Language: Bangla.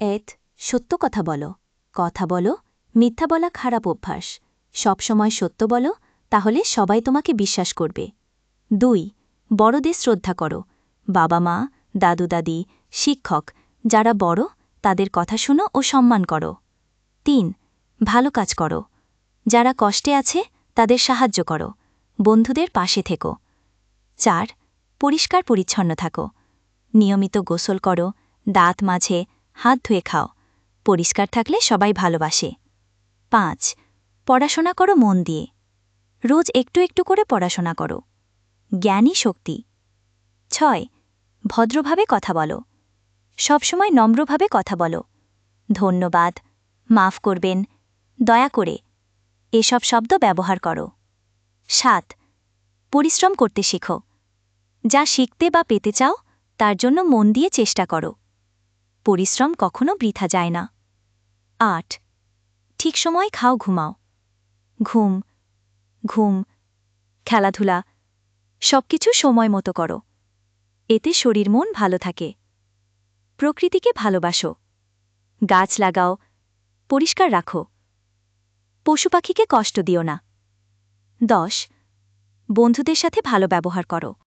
এত সত্য কথা বলো। কথা বলো, মিথ্যা বলা খারাপ অভ্যাস। সবসময় সত্য বলো, তাহলে সবাই তোমাকে বিশ্বাস করবে। দুই, বড়দের শ্রদ্ধা করো। বাবা মা দাদু দাদি শিক্ষক, যারা বড়, তাদের কথা শুনো ও সম্মান করো। তিন, ভালো কাজ করো। যারা কষ্টে আছে, তাদের সাহায্য করো। বন্ধুদের পাশে থেকো। চার পরিষ্কার পরিচ্ছন্ন থাকো। নিয়মিত গোসল করো, দাঁত মাঝে হাত ধুয়ে খাও। পরিষ্কার থাকলে সবাই ভালোবাসে। পাঁচ, পড়াশোনা করো মন দিয়ে। রোজ একটু একটু করে পড়াশোনা করো। জ্ঞানী শক্তি। ছয়, ভদ্রভাবে কথা বলো। সবসময় নম্রভাবে কথা বলো। ধন্যবাদ, মাফ করবেন, দয়া করে। এসব শব্দ ব্যবহার করো। সাত, পরিশ্রম করতে শেখো। যা শিখতে বা পেতে চাও, তার জন্য মন দিয়ে চেষ্টা করো। পরিশ্রম কখনো বৃথা যায় না। আট, ঠিক সময় খাও, ঘুমাও। ঘুম ঘুম, খেলাধুলা, সবকিছু সময় মতো করো। এতে শরীর মন ভালো থাকে। প্রকৃতিকে ভালোবাসো। গাছ লাগাও, পরিষ্কার রাখো। পশু পাখিকে কষ্ট দিও না। দশ, বন্ধুদের সাথে ভালো ব্যবহার করো।